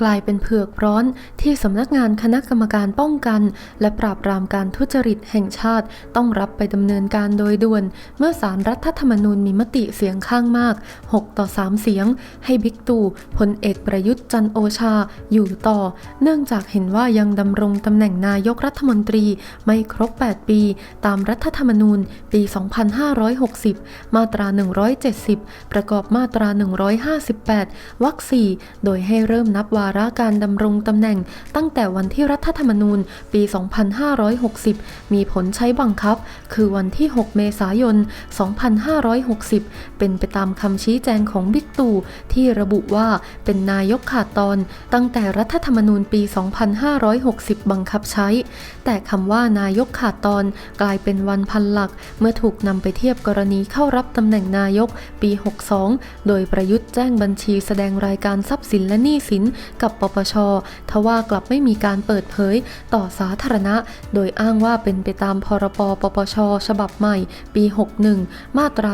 กลายเป็นเผือกร้อนที่สำนักงานคณะกรรมการป้องกัน และปราบปรามการทุจริตแห่งชาติต้องรับไปดำเนินการโดยด่วน เมื่อสารรัฐธรรมนูญมีมติเสียงข้างมาก 6 ต่อ 3 เสียง ให้บิ๊กตู่พลเอกประยุทธ์จันโอชาอยู่ต่อ เนื่องจากเห็นว่ายังดำรงตำแหน่งนายกรัฐมนตรีไม่ครบ 8 ปี ตามรัฐธรรมนูญ ปี 2560 มาตรา 170 ประกอบมาตรา 158 วรรค 4 โดยให้เริ่มนับวาระการดำรงตำแหน่งตั้งแต่วันที่รัฐธรรมนูญปี 2560 มีผลใช้บังคับ คือวันที่ 6 เมษายน 2560 เป็นไปตามคำชี้แจงของบิ๊กตู่ที่ระบุว่าเป็นนายกขาดตอน ตั้งแต่รัฐธรรมนูญปี 2560 บังคับใช้ แต่คำว่านายกขาดตอนกลายเป็นวันพันหลัก เมื่อถูกนำไปเทียบกรณีเข้ารับตำแหน่งนายกปี 62 โดยประยุทธ์แจ้งบัญชีแสดงรายการทรัพย์สินและหนี้สินกับปปช ทว่ากลับไม่มีการเปิดเผยต่อสาธารณะ โดยอ้างว่าเป็นไปตามพรปปปช ฉบับใหม่ ปี 61 มาตรา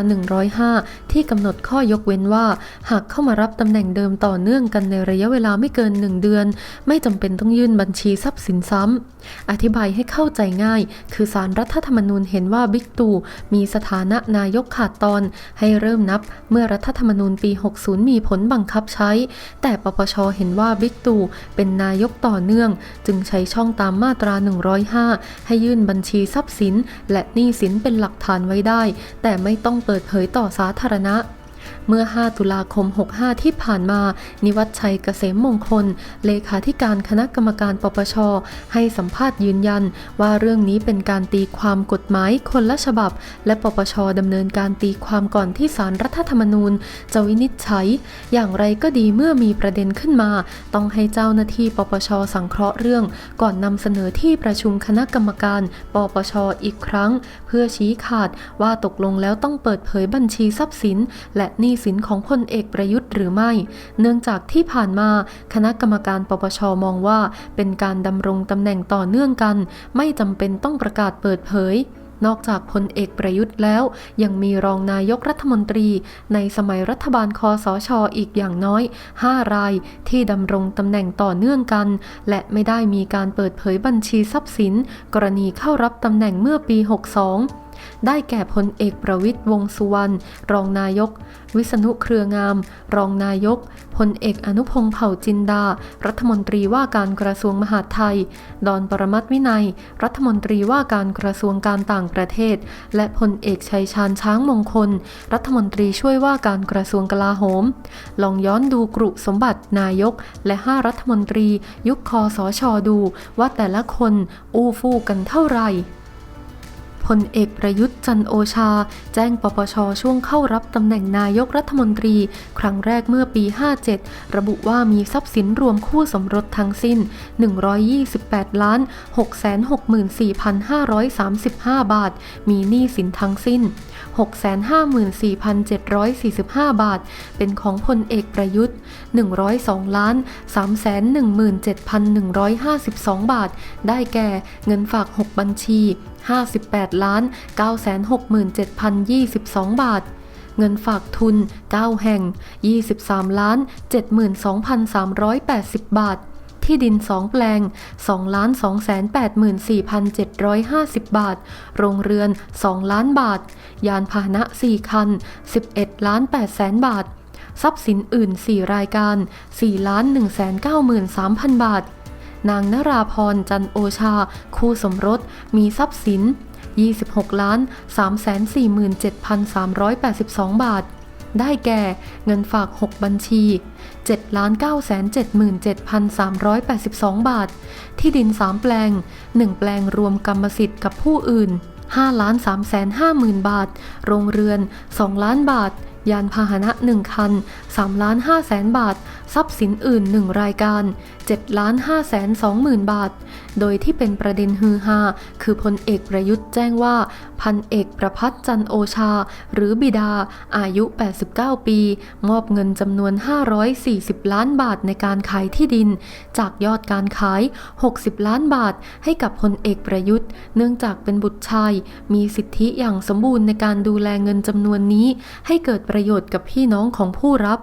105 ที่กำหนดข้อยกเว้นว่า หากเข้ามารับตำแหน่งเดิมต่อเนื่องกันในระยะเวลาไม่เกิน 1 เดือน ไม่จำเป็นต้องยื่นบัญชีทรัพย์สินซ้ำ อธิบายให้เข้าใจง่าย คือสารรัฐธรรมนูญเห็นว่าบิ๊กตู่มีสถานะนายกขาดตอน ให้เริ่มนับเมื่อรัฐธรรมนูญปี 60 มีผลบังคับใช้ แต่ปปชเห็นว่าบิ๊กตู่เป็นนายกต่อเนื่อง จึงใช้ช่องตามมาตรา 105 ให้ยื่นบัญชีทรัพย์สิน และหนี้สินเป็นหลักฐานไว้ได้ แต่ไม่ต้องเปิดเผยต่อสาธารณะ เมื่อ 5 ตุลาคม 65 ที่ผ่านมา นิวัฒชัยเกษมมงคล เลขาธิการคณะกรรมการปปช ให้สัมภาษณ์ยืนยัน ว่าเรื่องนี้เป็นการตีความกฎหมายคนละฉบับ และปปชดำเนินการตีความก่อนที่สารรัฐธรรมนูญจะวินิจฉัย อย่างไรก็ดีเมื่อมีประเด็นขึ้นมา ต้องให้เจ้าหน้าที่ปปชสังเคราะห์เรื่อง ก่อนนำเสนอที่ประชุมคณะกรรมการ ปปชอีกครั้ง เพื่อชี้ขาดว่าตกลงแล้วต้องเปิดเผยบัญชีทรัพย์สิน และหนี้สินของพลเอกประยุทธ์หรือไม่ เนื่องจากที่ผ่านมาคณะกรรมการปปชมองว่า เป็นการดำรงตำแหน่งต่อเนื่องกัน ไม่จำเป็นต้องประกาศเปิดเผยนอกจากพลเอกประยุทธ์แล้ว ยังมีรองนายกรัฐมนตรี ในสมัยรัฐบาลคอสชออีกอย่างน้อย 5 ราย ที่ดำรงตำแหน่งต่อเนื่องกัน และไม่ได้มีการเปิดเผยบัญชีทรัพย์สิน กรณีเข้ารับตำแหน่งเมื่อปี 62 ได้แก่พลเอกประวิทย์วงสุวรรณรองนายก วิษณุเครืองาม รองนายกพลเอกอนุพงษ์เผ่าจินดา รัฐมนตรีว่าการกระทรวงมหาดไทย ดอนปรมัตวินัย รัฐมนตรีว่าการกระทรวงการต่างประเทศ และพลเอกชัยชาญช้างมงคล รัฐมนตรีช่วยว่าการกระทรวงกลาโหม ลองย้อนดูกรุสมบัตินายก และ 5 รัฐมนตรี ยุคคอสชดูว่าแต่ละคนอู้ฟู่กันเท่าไหร่ พลเอกประยุทธ์จันโอชา แจ้งปปชช่วงเข้ารับตำแหน่งนายกรัฐมนตรี ครั้งแรกเมื่อปี 57 ระบุว่ามีทรัพย์สินรวมคู่สมรสทั้งสิ้น 128ล้าน664,535 บาท มีหนี้สินทั้งสิ้น 654,745 บาท เป็นของพลเอกประยุทธ์ 102ล้าน317,152 บาท ได้แก่เงินฝาก 6 บัญชี 58ล้าน967,022 บาท เงินฝากทุน 9 แห่ง 23ล้าน72,380 บาท ที่ดิน 2 แปลง 2 ล้าน284,750 บาท โรงเรือน 2 ล้านบาท ยานพาหนะ 4 คัน 11 ล้าน8แสนบาท ทรัพย์สินอื่น 4 รายการ 4 ล้าน193,000 บาท นางนราพรจันโอชา คู่สมรส มีทรัพย์สิน 26ล้าน347,382 บาท ได้แก่เงินฝาก 6 บัญชี 7 977,382 บาท ที่ดิน 3 แปลง 1 แปลงรวมกรรมสิทธิ์กับผู้อื่น5 3 5 0 0 0 0 บาท โรงเรือน 2 ล้านบาท ยานพาหนะ 1 คัน3ล้าน5แสนบาท ทรัพย์สินอื่น 1 รายการ7ล้าน5แสน2หมื่นบาท โดยที่เป็นประเด็นฮือฮาคือพลเอกประยุทธ์แจ้งว่า พันเอกประพัฒน์จันโอชา หรือบิดา อายุ 89 ปี มอบเงินจำนวน 540 ล้านบาทในการขายที่ดิน จากยอดการขาย 60 ล้านบาท ให้กับพลเอกประยุทธ์ เนื่องจากเป็นบุตรชาย มีสิทธิอย่างสมบูรณ์ในการดูแลเงินจำนวนนี้ ให้เกิดประโยชน์กับพี่น้องของผู้รับ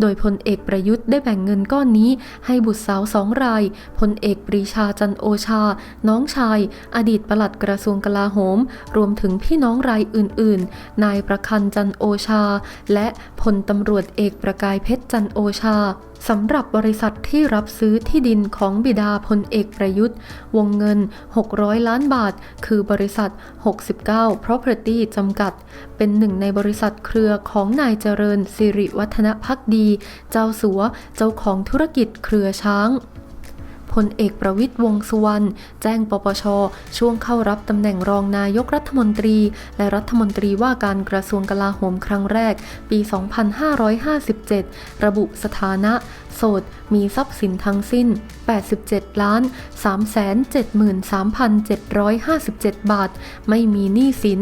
โดยพลเอกประยุทธ์ได้แบ่งเงินก้อนนี้ให้บุตรสาวสองราย พลเอกปรีชาจันโอชา น้องชาย อดีตปลัดกระทรวงกลาโหม รวมถึงพี่น้องรายอื่น ๆ นายประคันจันโอชา และพลตำรวจเอกประกายเพชรจันโอชาสำหรับบริษัทที่รับซื้อที่ดินของบิดาพลเอกประยุทธ์ วงเงิน 600 ล้านบาท คือบริษัท 69 Property จำกัด เป็นหนึ่งในบริษัทเครือของนายเจริญสิริวัฒนพักดีเจ้าสัวเจ้าของธุรกิจเครือช้างพลเอกประวิตยวงสุวรรณแจ้งปปช ช่วงเข้ารับตำแหน่งรองนายกรัฐมนตรี และรัฐมนตรีว่าการกระทรวงกลาโหมครั้งแรก ปี 2557 ระบุสถานะ โสด มีทรัพย์สินทั้งสิ้น 87 ล้าน 373,757 บาท ไม่มีหนี้สิน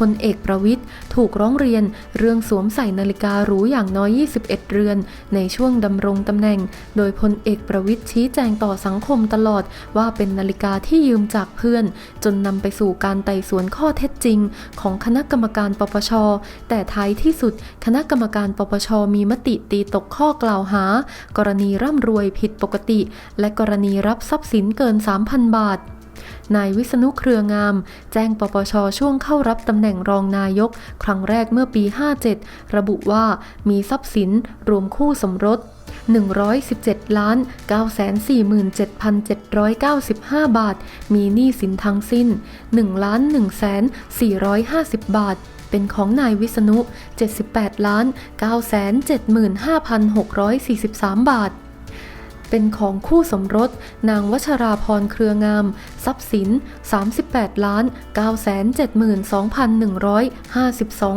พลเอกประวิทย์ถูกร้องเรียนเรื่องสวมใส่นาฬิกาหรูอย่างน้อย 21 เรือน ในช่วงดำรงตำแหน่ง โดยพลเอกประวิทย์ชี้แจงต่อสังคมตลอดว่าเป็นนาฬิกาที่ยืมจากเพื่อน จนนำไปสู่การไต่สวนข้อเท็จจริง ของคณะกรรมการปปช แต่ท้ายที่สุด คณะกรรมการปปชมีมติตีตกข้อกล่าวหา กรณีร่ำรวยผิดปกติ และกรณีรับทรัพย์สินเกิน 3,000 บาท นายวิษณุเครืองาม แจ้งปปชช่วงเข้ารับตำแหน่งรองนายก ครั้งแรกเมื่อปี 57 ระบุว่ามีทรัพย์สินรวมคู่สมรส117ล้าน947,795 บาท มีหนี้สินทั้งสิ้น1ล้าน1,450 บาท เป็นของนายวิษณุ 78ล้าน975,643 บาท เป็นของคู่สมรส นางวัชราพรเครืองาม ทรัพย์สิน 38 ล้าน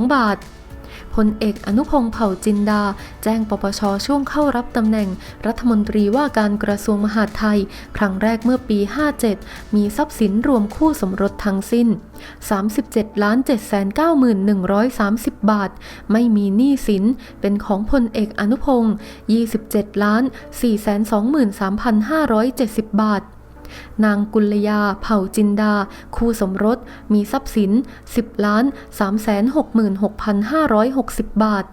972,152 บาท พลเอกอนุพงษ์เผ่าจินดา แจ้งปปชช่วงเข้ารับตำแหน่ง รัฐมนตรีว่าการกระทรวงมหาดไทย ครั้งแรกเมื่อปี 57 มีทรัพย์สินรวมคู่สมรสทั้งสิ้น 37ล้าน791,130 บาท ไม่มีหนี้สิน เป็นของพลเอกอนุพงษ์27ล้าน423,570 บาท นางกุลยาเผ่าจินดา คู่สมรส มีทรัพย์สิน 10 ล้าน 366,560 บาท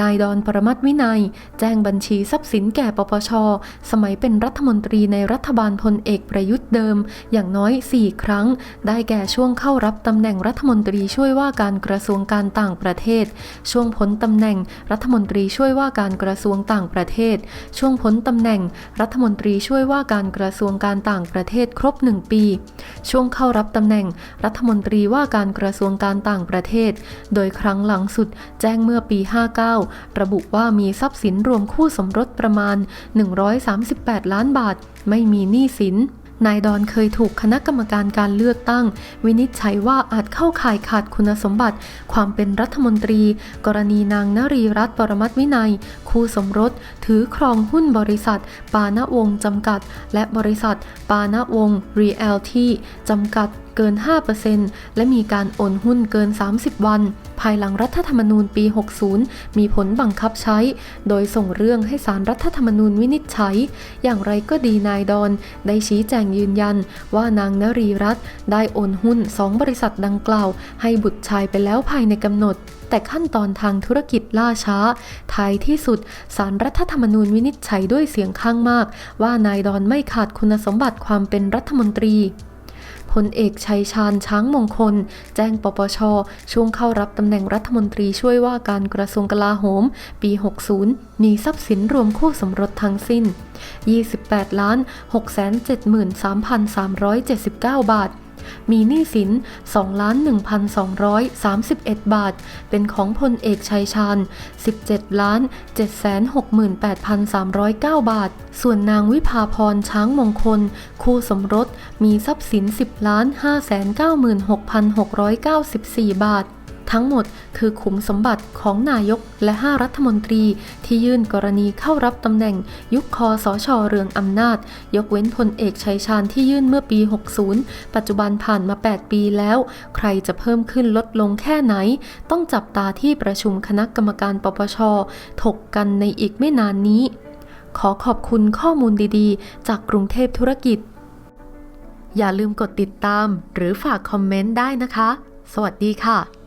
นายดอนประมัติวินัย แจ้งบัญชีทรัพย์สินแก่ปปช สมัยเป็นรัฐมนตรีในรัฐบาลพลเอกประยุทธ์เดิม อย่างน้อย 4 ครั้ง ได้แก่ช่วงเข้ารับตำแหน่งรัฐมนตรีช่วยว่าการกระทรวงการต่างประเทศ ช่วงพ้นตำแหน่งรัฐมนตรีช่วยว่าการกระทรวงต่างประเทศ ช่วงพ้นตำแหน่ง รัฐมนตรีช่วยว่าการกระทรวงการต่างประเทศครบ 1 ปี ช่วงเข้ารับตำแหน่งรัฐมนตรีว่าการกระทรวงการต่างประเทศ โดยครั้งหลังสุดแจ้งเมื่อปี 59ระบุว่ามีทรัพย์สินรวมคู่สมรสประมาณ 138 ล้านบาท ไม่มีหนี้สินนายดอนเคยถูกคณะกรรมการการเลือกตั้ง วินิจฉัยว่าอาจเข้าข่ายขาดคุณสมบัติ ความเป็นรัฐมนตรี กรณีนางนรีรัตน์ปรมัตวินัย คู่สมรส ถือครองหุ้นบริษัท ปานะวงศ์จำกัด และบริษัท ปานะวงศ์รีแอลที่จำกัดเกิน 5%และมีการโอนหุ้นเกิน 30 วัน ภายหลังรัฐธรรมนูญปี 60 มีผลบังคับใช้ โดยส่งเรื่องให้สารรัฐธรรมนูญวินิจฉัย อย่างไรก็ดีนายดอน ได้ชี้แจงยืนยัน ว่านางนรีรัตน์ได้โอนหุ้นสองบริษัทดังกล่าว ให้บุตรชายไปแล้วภายในกำหนดแต่ขั้นตอนทางธุรกิจล่าช้า ท้ายที่สุดสารรัฐธรรมนูญวินิจฉัยด้วยเสียงข้างมาก ว่านายดอนไม่ขาดคุณสมบัติความเป็นรัฐมนตรีพลเอกชัยชาญช้างมงคล แจ้งปปช ช่วงเข้ารับตำแหน่งรัฐมนตรีช่วยว่าการกระทรวงกลาโหม ปี 60 มีทรัพย์สินรวมคู่สมรสทั้งสิ้น 28 ล้าน 673,379 บาท มีหนี้สิน 2 1,231 บาท เป็นของพลเอกชัยชาญ 17 768,309 บาท ส่วนนางวิภาพรช้างมงคล คู่สมรส มีทรัพย์สิน 10 596,694 บาท ทั้งหมดคือขุมสมบัติของนายกและ 5 รัฐมนตรี ที่ยื่นกรณีเข้ารับตำแหน่งยุคคอสชเรืองอำนาจ ยกเว้นพลเอกชัยชาญที่ยื่นเมื่อปี 60 ปัจจุบันผ่านมา 8 ปีแล้ว ใครจะเพิ่มขึ้นลดลงแค่ไหน ต้องจับตาที่ประชุมคณะกรรมการปปช ถกกันในอีกไม่นานนี้ ขอขอบคุณข้อมูลดีๆ จากกรุงเทพธุรกิจ อย่าลืมกดติดตาม หรือฝากคอมเมนต์ได้นะคะ สวัสดีค่ะ